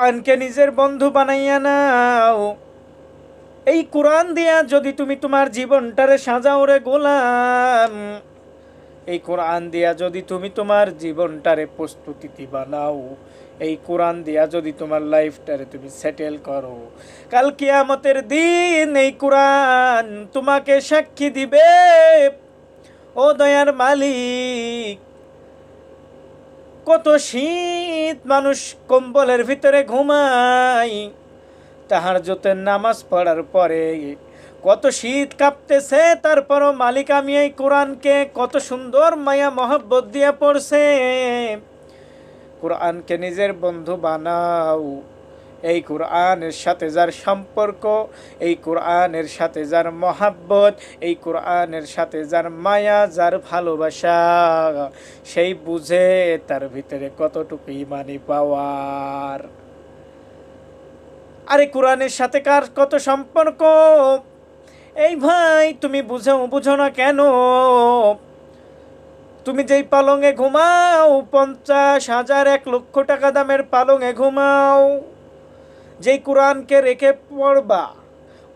কোরআনকে নিজের বন্ধু বানাইয়া নাও। এই কোরআন দিয়া যদি তুমি তোমার জীবনটারে সাজাও রে গোলাম, এই কোরআন দিয়া যদি তুমি তোমার জীবনটারে প্রস্তুতি বানাও এই কোরআন দিয়া যদি তোমার লাইফটারে তুমি সেটেল করো, কাল কিয়ামতের দিন এই কোরআন তোমাকে সাক্ষী দিবে। ও দয়ার মালিক কত শীত, মানুষ কম্বলের ভিতরে ঘুমাই তাহার যতের নামাজ পড়ার পরে কত শীত কাঁপতেছে, তারপরও মালিক আমি এই কোরআনকে কত সুন্দর মায়া, মহব্বত দিয়ে পড়ছে। কোরআনকে নিজের বন্ধু বানাও। এই কোরআনের সাথে যার সম্পর্ক, এই কোরআনের সাথে যার মহাব্বত, এই কোরআনের সাথে যার মায়া, যার ভালোবাসা, সেই বুঝে তার ভিতরে কতটুকু ইমানি পাওয়ার। আরে কোরআনের সাথে কার কত সম্পর্ক? এই ভাই, তুমি বুঝো বুঝো না কেন? তুমি যেই পালঙে ঘুমাও, পঞ্চাশ হাজার এক লক্ষ টাকা দামের পালঙে ঘুমাও। যেই কোরআনকে রেখে পড়বা,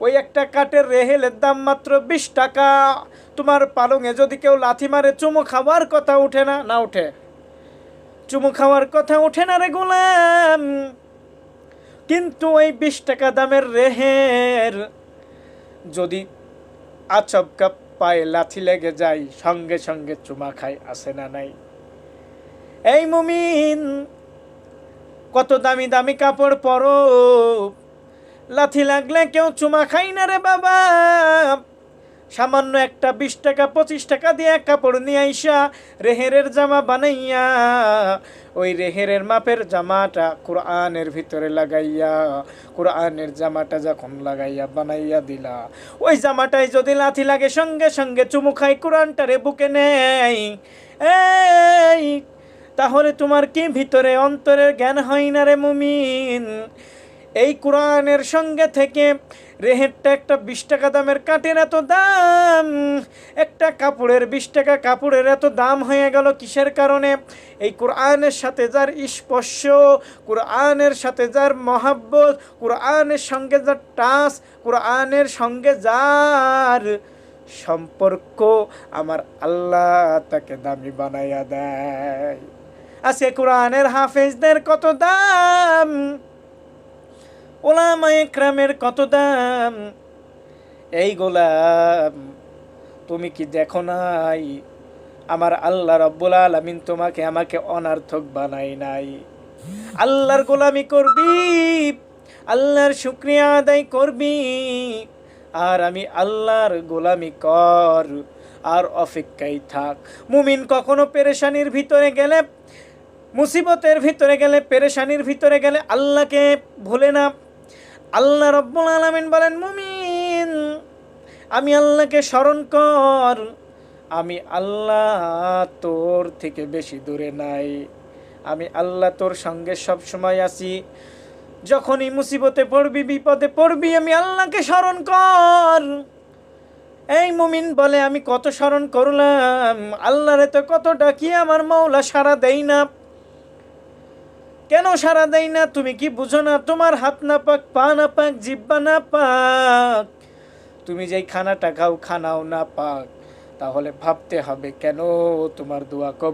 ওই একটা কাঠের রেহেলের দাম মাত্র বিশ টাকা। তোমার পালঙে যদি কেউ লাথি মারে, চুমু খাওয়ার কথা উঠে না না উঠে। চুমু খাওয়ার কথা উঠে না রে গোলাম। কিন্তু ওই বিশ টাকা দামের রেহের যদি আচমকা পায়ে লাথি লেগে যায়, সঙ্গে সঙ্গে চুমা খায়, আসে না নাই। এই মুমিন কত দামি দামি কাপড় পরো। লাথি লাগলে কেউ চুমা খাই না রে বাবা। সামান্য একটা বিশ টাকা, পঁচিশ টাকা দিয়ে কাপড় নিয়ে আইসা রেহেরের জামা বানাইয়া, ওই রেহেরের মাপের জামাটা কোরআনের ভিতরে লাগাইয়া, কোরআনের জামাটা যখন লাগাইয়া বানাইয়া দিলা, ওই জামাটাই যদি লাথি লাগে সঙ্গে সঙ্গে চুমু খাই কোরআনটারে বুকে নেই এই তাহলে তোমার কি ভিতরে অন্তরের জ্ঞান হয় না রে মুমিন? এই কোরআনের সঙ্গে থেকে রেহেরটা একটা বিশ টাকা দামের কাঠের এত দাম, একটা কাপড়ের বিশ টাকা কাপড়ের এত দাম হয়ে গেল কিসের কারণে? এই কোরআনের সাথে যার স্পর্শ, কোরআনের সাথে যার মহাব্বত, কোরআনের সঙ্গে যার টাচ, কোরআনের সঙ্গে যার সম্পর্ক, আমার আল্লাহ তাকে দামি বানাইয়া দেয়। আজকে কোরআনের হাফেজদের কত দাম? ওলামা একরামের কত দাম? এই গোলাম, তুমি কি দেখো নাই? আমার আল্লাহ রব্বুল আলমিন তোমাকে আমাকে অনার্থক বানাই নাই। আল্লাহর গোলামি করবি, আল্লাহর শুক্রিয়া আদায় করবি, আর আমি আল্লাহর গোলামি কর, আর অপেক্ষায় থাক। মুমিন কখনো পেরেশানির ভিতরে গেলে মুসিবতের ভিতরে গেলে, পেরেশানির ভিতরে গেলে আল্লাহকে ভুলে না। আল্লাহ রব্বুল আলমিন বলেন, মুমিন, আমি আল্লাহকে স্মরণ কর। আমি আল্লাহ তোর থেকে বেশি দূরে নাই। আমি আল্লাহ তোর সঙ্গে সব সময় আছি। যখনই মুসিবতে পড়বি, বিপদে পড়বি, আমি আল্লাহকে স্মরণ কর। এই মুমিন বলে, আমি কত স্মরণ করলাম। আল্লাহরে তো কত ডাকি আমার মৌলা সারা দেই না। কেন সারা দেয় না? তুমি কি বুঝো না? তোমার হাত না পাক পা না পাক জিব্বা না পাক তুমি যেই খানাটা খাও, খানাও না পাক তাহলে ভাবতে হবে কেন তোমার দোয়া কবুল